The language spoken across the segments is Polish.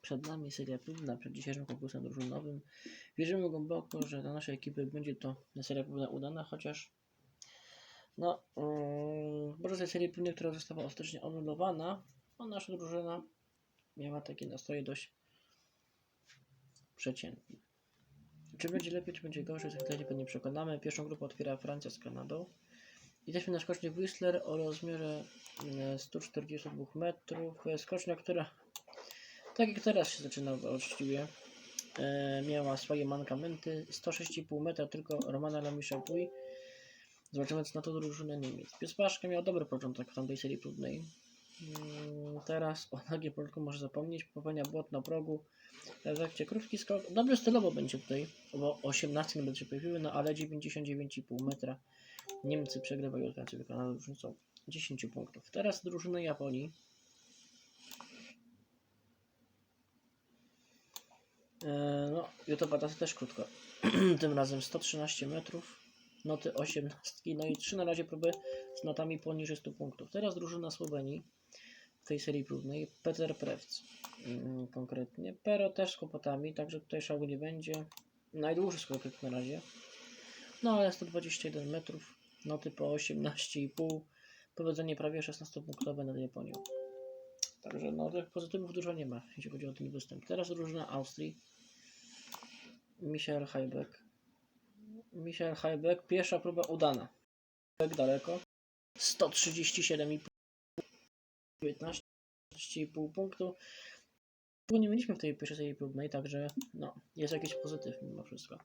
Przed nami seria próbna, przed dzisiejszym konkursem drużynowym. Wierzymy głęboko, że dla naszej ekipy będzie to seria próbna udana, chociaż no, yy, może tej serii próbnej, która została ostatecznie anulowana, a nasza drużyna miała takie nastroje dość przeciętne. Czy będzie lepiej, czy będzie gorzej, za chwilę pewnie przekonamy. Pierwszą grupę otwiera Francja z Kanadą. Jesteśmy na skoczni Whistler o rozmiarze e, 142 metrów. E, Skocznia, która tak jak teraz się zaczyna właściwie, e, miała swoje mankamenty. 106,5 metra tylko Romana Lamisza-Puy. Zobaczymy co na to drużynę Niemiec. Piespaszka miał dobry początek w tamtej serii próbnej. Mm, Teraz o nagie Polsku może zapomnieć. Popełnia błąd na progu. W efekcie krótki skok. Dobry stylowo będzie tutaj, bo 18 metrów się pojawiły, no ale 99,5 metra. Niemcy przegrywają Francję wykonano różnicą 10 punktów. Teraz drużyna Japonii. Eee, no, Juto Patasy też krótko. Tym razem 113 metrów. Noty 18. No i 3 na razie próby z notami poniżej 100 punktów. Teraz drużyna Słowenii w tej serii próbnej. Peter Prewc mm, konkretnie. Pero też z kłopotami, także tutaj szału nie będzie. Najdłuższy skok jak na razie. No ale 121 metrów. Noty po 18,5. Powodzenie prawie 16-punktowe nad Japonią. Także no tych pozytywów dużo nie ma, jeśli chodzi o ten występ. Teraz drużyna Austrii. Michael Heibeck. Michael Heibeck. Pierwsza próba udana. Tak daleko. 137,5 19,5 punktu. Tu nie mieliśmy w tej pierwszej próbnej, także no, jest jakiś pozytyw mimo wszystko.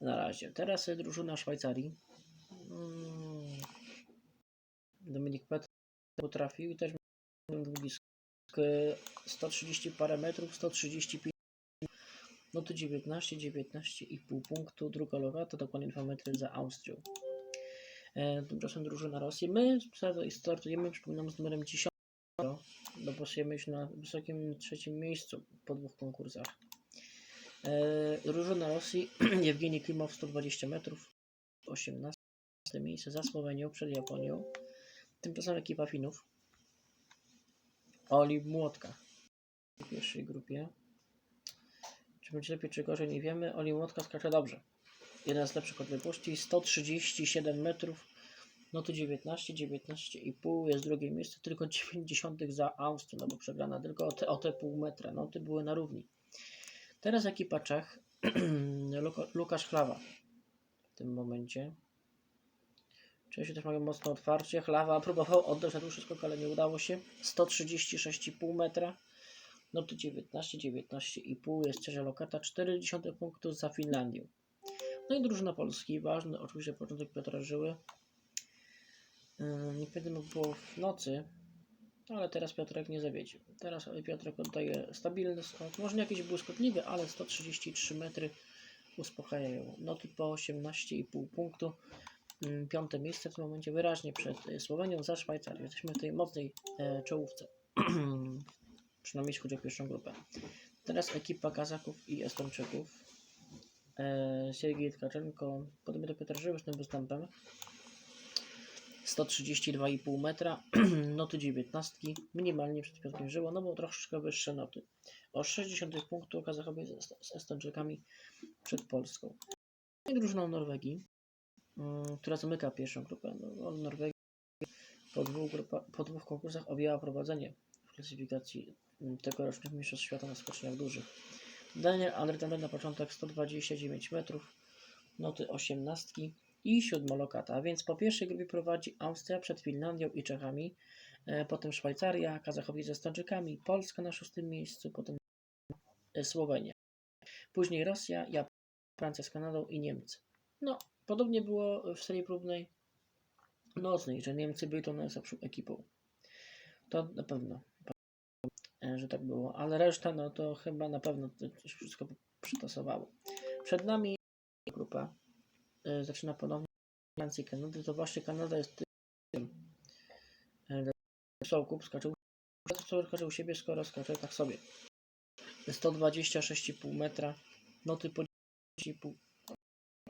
Na razie. Teraz y, drużyna Szwajcarii. Mm. Dominik Petr potrafił i też długi skok. y, 130 parę metrów, 135 no to 19, 19,5 punktu. Druga loga to dokładnie 2 metry za Austrią. E, tymczasem drużyna Rosji. My startujemy, przypominam, z numerem 10. Dopasujemy się na wysokim trzecim miejscu po dwóch konkursach. E, drużyna Rosji, Jewgeni Klimow 120 metrów, 18 miejsce za Słowenią przed Japonią. Tymczasem ekipa Finów. Oli Młotka w pierwszej grupie. Czy będzie lepiej, czy gorzej, nie wiemy. Oli Młotka skacze dobrze. Jeden z lepszych odległości, 137 metrów. No to 19, 19,5 jest drugie miejsce, tylko 90 za Austrią, no bo przegrana tylko o te, o te pół metra. No to były na równi. Teraz ekipa Czech, Luka- Łukasz Chlawa w tym momencie. Czesi też mają mocno otwarcie. Chlawa próbował oddać na dłuższy skok, ale nie udało się. 136,5 metra. No to 19, 19,5 jest trzecia lokata. 40 punktów za Finlandią. No i drużyna Polski. Ważny oczywiście początek Piotra Żyły. Yy, Nie pamiętam było w nocy, ale teraz Piotrek nie zawiedzie. Teraz Piotrek oddaje stabilny skok. Może nie jakiś błyskotliwy, ale 133 metry uspokajają. Noty po 18,5 punktu. Yy, Piąte miejsce w tym momencie wyraźnie przed yy, Słowenią za Szwajcarią. Jesteśmy w tej mocnej e, czołówce. Przynajmniej jeśli chodzi o pierwszą grupę. Teraz ekipa Kazaków i Estończyków. E, Siergiej Tkaczenko, podobnie do Piotr Żyły z tym występem. 132,5 metra, noty 19, minimalnie przed Piotrem Żyło, no bo troszeczkę wyższe noty. O 60 punktów Kazachowie z Estończykami przed Polską. I drużyną Norwegii, mm, która zamyka pierwszą grupę. No, Norwegia po dwóch, grupa, po dwóch konkursach objęła prowadzenie w klasyfikacji mm, tegorocznych mistrzostw świata na skoczniach dużych. Daniel Andertander na początek 129 metrów, noty 18 i siódma lokata. Więc po pierwszej grupie prowadzi Austria przed Finlandią i Czechami, e, potem Szwajcaria, Kazachowie ze Stańczykami, Polska na szóstym miejscu, potem e, Słowenia. Później Rosja, Japonia, Francja z Kanadą i Niemcy. No, podobnie było w serii próbnej nocnej, że Niemcy byli tą najsłabszą ekipą. To na pewno, e, że tak było, ale reszta, no to chyba na pewno to się wszystko przytasowało. Przed nami grupa zaczyna ponownie i Kanady, to właśnie Kanada jest tym e, Sołkup skacze u siebie, skoro skacze tak sobie. 126,5 metra, noty po 10,5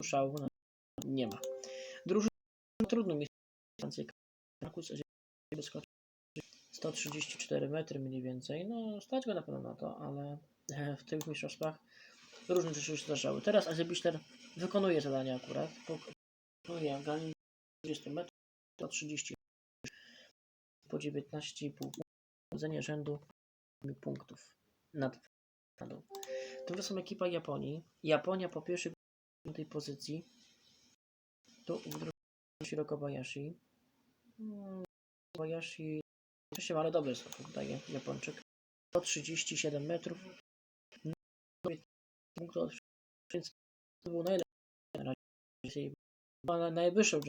szału nie ma. Drużyna trudno mi Kanady, skacze 134 metry mniej więcej. No, stać go na pewno na to, ale e, w tych mistrzostwach różne rzeczy się zdarzały. Teraz Azebiszter wykonuje zadania akurat. Wykonuje gali 20 metrów, 130 po 19,5 punktów. Rzędu punktów nad dół. Tymczasem ekipa Japonii. Japonia po pierwszej tej pozycji. Tu w drugiej Shiro Kobayashi. Mm, Kobayashi się ale dobry skok daje Japończyk. 137 metrów. No, punktów od to był najlepszy na razie. Na- najwyższą,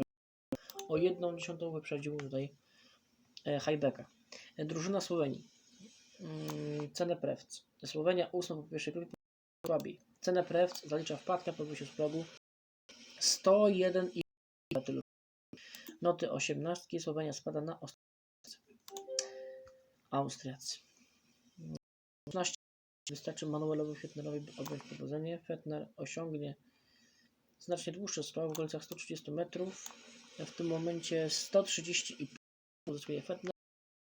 o jedną dziesiątą wyprzedził tutaj e, Hajbeka. E, Drużyna Słowenii. Mm, Cenę Prewc. Słowenia ósma po pierwszej grupie słabiej. Cenę Prewc zalicza wpadkę po wyjściu z progu 101 i tylu. Noty 18. Słowenia spada na Austriacy. Austriacy. 16. Wystarczy Manuelowi Fetnerowi odbyć powodzenie. Fetner osiągnie znacznie dłuższy skok w okolicach 130 metrów. W tym momencie 130 i uzyskuje Fetner.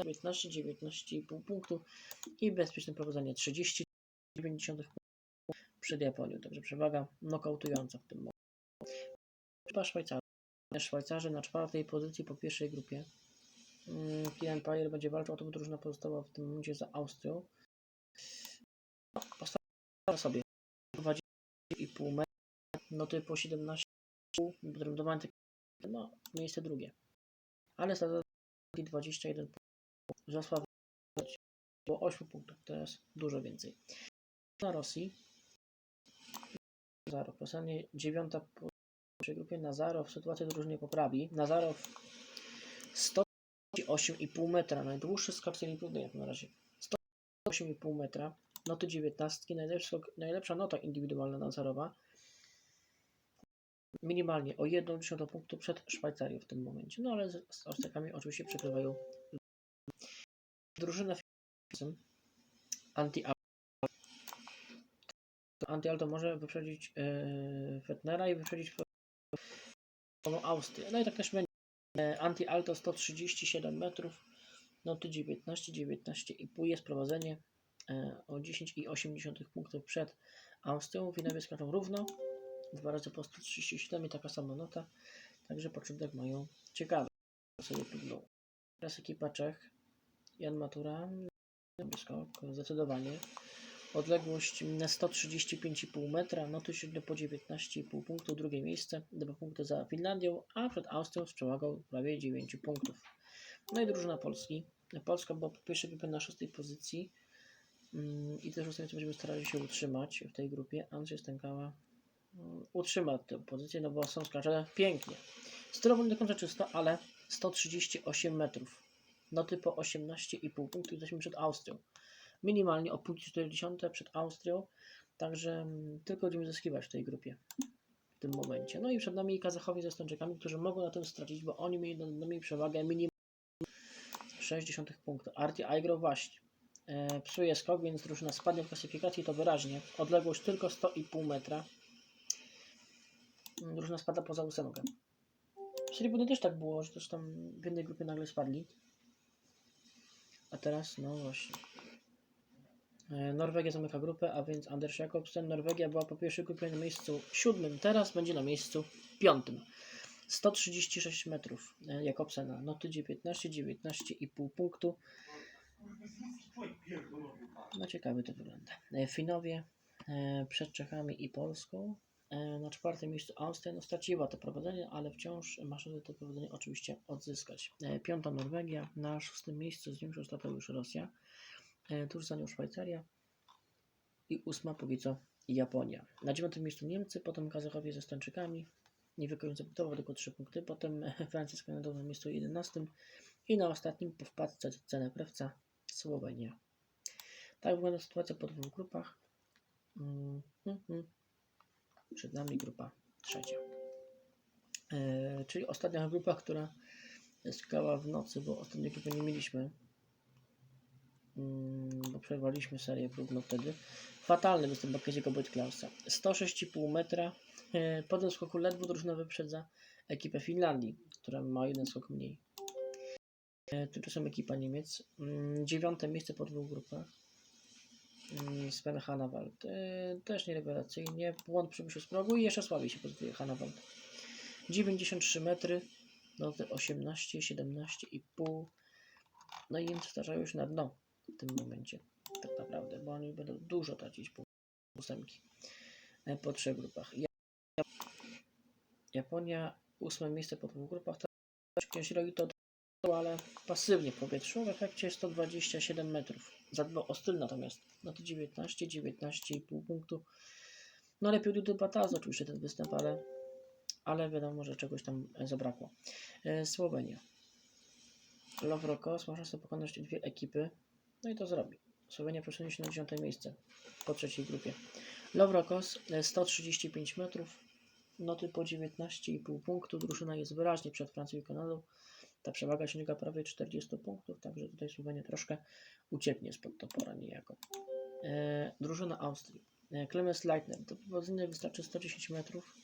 19, 19,5 punktu i bezpieczne prowadzenie 30,9 punktów przed Japonią. Także przewaga nokautująca w tym momencie. Chyba Szwajcarzy. Szwajcarzy na czwartej pozycji po pierwszej grupie. Mm, Key Empire będzie walczył o to, by drużyna pozostała w tym momencie za Austrią. No, Postawiła sobie 20,5 metra, no to po 17,5 wylądowanie takie- no miejsce drugie. Ale za 21 punktów. Zasław było 8 punktów, teraz dużo więcej. Na Rosji Nazarow, Rosjanie dziewiąta po pierwszej grupie, Nazarow sytuację drużynie poprawi. Nazarow 108,5 metra, najdłuższy skok próbnej jak na razie. 108,5 metra, noty 19, najlepszy skok, najlepsza nota indywidualna Nazarowa. Minimalnie o 1,1 punktu przed Szwajcarią w tym momencie. No ale z, z Austriakami oczywiście przegrywają drużynę anti Anti-Alto może wyprzedzić yy, Fetnera i wyprzedzić Austrię. No i tak też będzie. E, Anti-Alto 137 metrów, noty 19, 19,5 jest prowadzenie e, o 10,8 punktów przed Austrią. Winowie skaczą równo, dwa razy po 137 i taka sama nota, także początek mają ciekawy. Teraz ekipa Czech, Jan Matura, skok, zdecydowanie. Odległość na 135,5 metra, noty średnio po 19,5 punktu, drugie miejsce, dwa punkty za Finlandią, a przed Austrią z przewagą prawie 9 punktów. No i drużyna Polski. Polska była po pierwszej grupie na szóstej pozycji i też ostatnio będziemy starali się utrzymać w tej grupie. Andrzej Stękała mm, utrzyma tę pozycję, no bo są skacze pięknie. Stylowo nie do końca czysto, ale 138 metrów. Noty po 18,5 punktów, jesteśmy przed Austrią minimalnie o punkty 40 przed Austrią, także mm, tylko będziemy zyskiwać w tej grupie w tym momencie. No i przed nami Kazachowie ze Estończykami, którzy mogą na tym stracić, bo oni mieli nad nami przewagę minimum 60 punktów. Arti Aigro właśnie e, psuje skok, więc drużyna spadnie w klasyfikacji to wyraźnie. Odległość tylko 100,5 metra. Mm, Drużyna spada poza ósemkę. Budy też tak było, że też tam w jednej grupie nagle spadli. A teraz, no właśnie. E, Norwegia zamyka grupę, a więc Anders Jakobsen. Norwegia była po pierwszej grupie na miejscu siódmym, teraz będzie na miejscu piątym. 136 metrów e, Jakobsena, noty 19, 19,5 punktu. No ciekawy to wygląda. E, Finowie e, przed Czechami i Polską. E, Na czwartym miejscu Austria no, straciła to prowadzenie, ale wciąż ma szansę to prowadzenie oczywiście odzyskać. Piąta Norwegia, na szóstym miejscu z większą stratą już Rosja. Tuż za nią Szwajcaria i ósma póki co Japonia. Na dziewiątym miejscu Niemcy, potem Kazachowie ze Estończykami, nie wykonujący punktowo tylko 3 punkty, potem Francja z Kanadą na miejscu 11 i na ostatnim po wpadce cenę prawca Słowenia. Tak wygląda sytuacja po dwóch grupach. Mm, mm, mm. Przed nami grupa trzecia. E, czyli ostatnia grupa, która skała w nocy, bo ostatniej grupy nie mieliśmy. Bo przerwaliśmy serię próbną wtedy. Fatalny występ Bakieziego Klausa. 106,5 metra. E, Po tym skoku ledwo drużyna wyprzedza ekipę Finlandii, która ma jeden skok mniej. E, Tymczasem ekipa Niemiec. Mm, Dziewiąte miejsce po dwóch grupach. Mm, Sven Hanawald. E, Też nierewelacyjnie. Błąd przybyszy z progu i jeszcze słabiej się prezentuje Hanawald. 93 metry. No te 18, 17,5. No i Niemcy starzają się na dno w tym momencie. Tak naprawdę, bo oni będą dużo tracić po ósemki. E, Po trzech grupach. Ja- Japonia, ósme miejsce po dwóch grupach. Robi to, ale pasywnie w powietrzu. W efekcie 127 metrów. Za dwa ostyl natomiast. No to 19, 19,5 punktu. No lepiej do Batazo oczywiście ten występ, ale, ale wiadomo, że czegoś tam e, zabrakło. E, Słowenia. Lowrokos można sobie pokonać dwie ekipy. No i to zrobi. Słowenia przesunie się na 10 miejsce po trzeciej grupie. Lowrokos e, 135 metrów. Noty po 19,5 punktu. Drużyna jest wyraźnie przed Francją i Kanadą. Ta przewaga sięga prawie 40 punktów, także tutaj Słowenia troszkę ucieknie spod topora niejako. E, drużyna Austrii. E, Clemens Leitner. Do powodzenia wystarczy 110 metrów.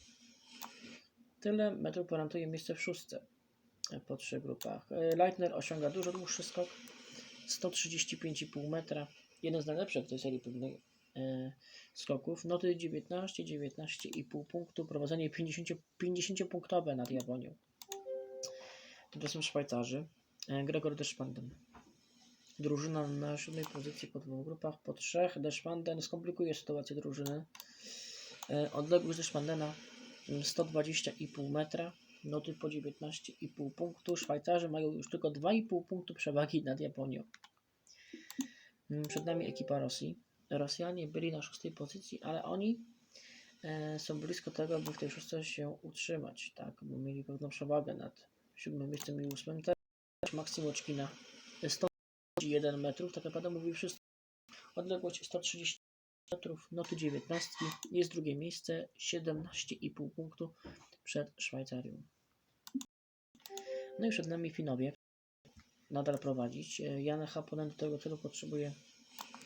Tyle metrów gwarantuje miejsce w szóstce e, po trzech grupach. E, Leitner osiąga dużo dłuższy skok. 135,5 metra. Jeden z najlepszych w tej serii pewnej e, skoków. Noty 19, 19,5 punktu. Prowadzenie 50, 50 punktowe nad Japonią. Tymczasem Szwajcarzy. E, Gregor Deszpanden. Drużyna na siódmej pozycji po dwóch grupach. Po trzech Deszpanden skomplikuje sytuację drużyny. E, Odległość Deszpandena mm, 120,5 metra. Noty po 19,5 punktu. Szwajcarzy mają już tylko 2,5 punktu przewagi nad Japonią. Mm, Przed nami ekipa Rosji. Rosjanie byli na szóstej pozycji, ale oni e, są blisko tego, by w tej szóstce się utrzymać, tak, bo mieli pewną przewagę nad siódmym miejscem i ósmym. Też Maksim Oczkina 101 metrów, tak naprawdę mówi wszystko. Odległość 130 metrów, noty 19, jest drugie miejsce, 17,5 punktu przed Szwajcarią. No i przed nami Finowie. Nadal prowadzić. E, Jan Haponen do tego celu potrzebuje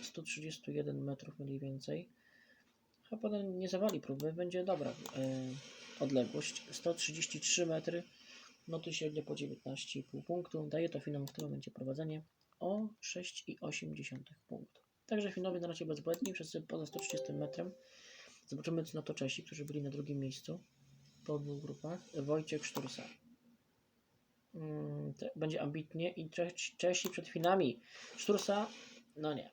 131 metrów mniej więcej. Haponen nie zawali próby, będzie dobra e, odległość. 133 metry, noty średnio po 19,5 punktu. Daje to Finom w tym momencie prowadzenie o 6,8 punktu. Także Finowie na razie bezbłędni, wszyscy poza 130 metrem. Zobaczymy co na to Czesi, którzy byli na drugim miejscu po dwóch grupach. Wojciech Sztursa. Mm, będzie ambitnie i Czesi, przed Finami. Sztursa, no nie.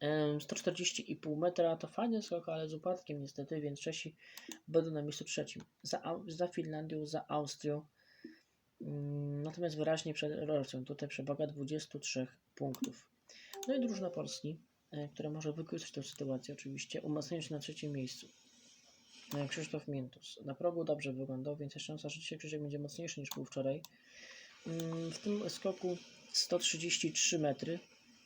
Em, 140,5 metra to fajny skok, ale z upadkiem niestety, więc Czesi będą na miejscu trzecim. Za, za Finlandią, za Austrią. Mm, Natomiast wyraźnie przed Rosją. Tutaj przewaga 23 punktów. No i drużyna Polski, e, która może wykorzystać tę sytuację oczywiście, umacniając się na trzecim miejscu. E, Krzysztof Miętus. Na progu dobrze wyglądał, więc jest szansa, że dzisiaj będzie mocniejszy niż był wczoraj. Mm, W tym skoku 133 metry,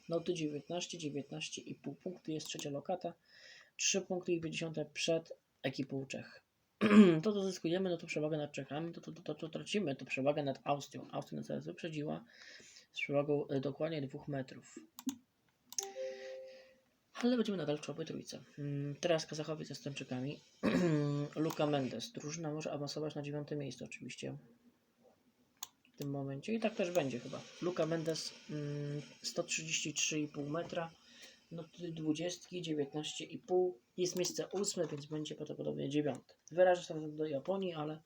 noty 19, 19,5 punktu jest trzecia lokata, 3 punkty i 20 przed ekipą Czech. to co zyskujemy, no to przewagę nad Czechami, to, to, to, to tracimy, to przewagę nad Austrią. Austria nas teraz wyprzedziła z przewagą e, dokładnie 2 metrów. Ale będziemy nadal w czołowej trójce. Mm, Teraz Kazachowie ze Estończykami. Luka Mendes. Drużyna może awansować na dziewiąte miejsce oczywiście. W tym momencie. I tak też będzie chyba. Luka Mendes mm, 133,5 metra. No 20, 19,5. Jest miejsce ósme, więc będzie prawdopodobnie dziewiąte. Wyrażę się do Japonii, ale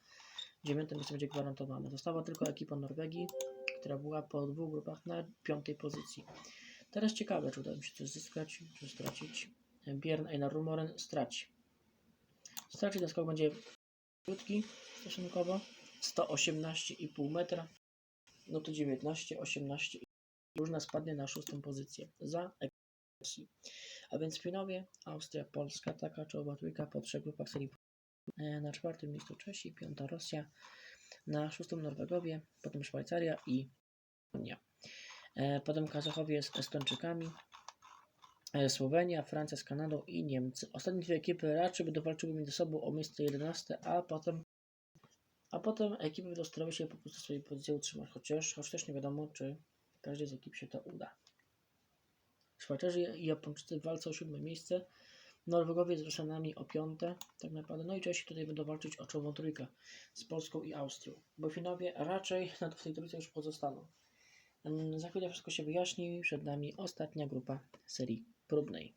dziewiąte miejsce będzie gwarantowane. Została tylko ekipa Norwegii, która była po dwóch grupach na piątej pozycji. Teraz ciekawe, czy uda mi się coś zyskać, czy stracić. Björn Einar Rumoren straci. Straci ten skok będzie krótki stosunkowo. 118,5 metra. No to 19, 18. Różna spadnie na szóstą pozycję za. A więc Finowie, Austria, Polska, taka czołowa trójka po trzech grupach serii. E, Na czwartym miejscu Czesi, piąta Rosja, na szóstym Norwegowie, potem Szwajcaria i Unia. E, Potem Kazachowie z Estończykami, e, Słowenia, Francja z Kanadą i Niemcy. Ostatnie dwie ekipy raczej będą walczyły między sobą o miejsce 11, a potem a potem ekipy będą się po prostu swojej pozycji utrzymać, chociaż, choć też nie wiadomo, czy każdej z ekip się to uda. Szwajcarzy i Japończycy walczą o siódme miejsce, Norwegowie z Rosjanami o piąte, tak naprawdę, no i Czesi tutaj będą walczyć o czołową trójkę z Polską i Austrią, bo Finowie raczej na w tej trójce już pozostaną. Em, Za chwilę wszystko się wyjaśni. Przed nami ostatnia grupa serii próbnej.